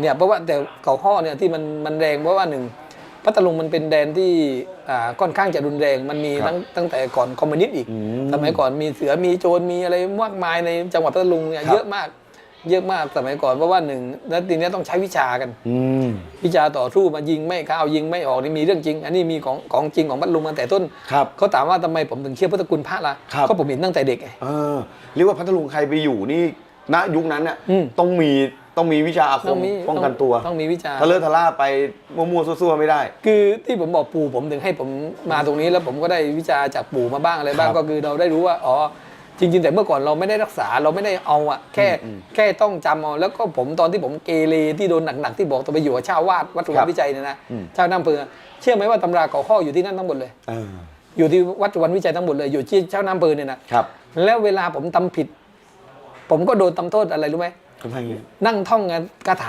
เนี่ยเพราะว่าแต่เก่าข้อเนี่ยที่มันมันแรงเพราะว่าหนึ่งพัทลุงมันเป็นแดนที่อ่าค่อนข้างจะรุนแรงมันมีครับตั้งตั้งแต่ก่อนคอมมิวนิสต์อีกอืมสมัยก่อนมีเสือมีโจรมีอะไรมากมายในจังหวัดพัทลุงเนี่ยครับเยอะมากเยอะมากสมัยก่อนเพราะว่าหนึ่งแล้วทีเนี้ยต้องใช้วิชากันอืมวิชาต่อสู้มายิงไม่เข้ายิงไม่ออกนี่มีเรื่องจริง อันนี้มีของของจริงของพัทลุงมาแต่ต้นครับเขาถามว่าทำไมผมถึงเชื่อพุทธคุณพระล่ะครับก็ผมเห็นตั้งแต่เด็กไงเออเรียกว่าพัทลุงใครไปอยู่นี่ณยุคนั้นน่ะอืมต้องมี ต้องมีวิชาอาคต้อมงมีป้องกันตัวต้องมีวิชาถ้าเลอะทะล่าไปมั่วๆซั่วๆไม่ได้ คือที่ผมบอกปู่ผมถึงให้ผมมาตรงนี้แล้วผมก็ได้วิชาจากปู่มาบ้างอะไรบ้างครับก็คือเราได้รู้ว่าอ๋อจริง ๆ แต่เมื่อก่อนเราไม่ได้รักษาเราไม่ได้เอาอะแค่อืมแค่ต้องจำเอาแล้วก็ผมตอนที่ผมเกเรที่โดนหนักๆที่บอกต้องไปอยู่กับชาววาดวัดสุวรครัรบณวิจัยเนี่ยนะอืม ชาวน้ำเพอเชื่อไหมว่าตำราเก่าข้ออยู่ที่นั่นทั้งหมดเลย เอออยู่ที่วัดสุวรรณวิจัยทั้งหมดเลยอยู่ที่ชาวน้ำเพอเนี่ยนะครับ แล้วเวลาผมทำผิด ผมก็โดนทำโทษอะไรรู้ไหม ทำไมนั่งท่องคาถา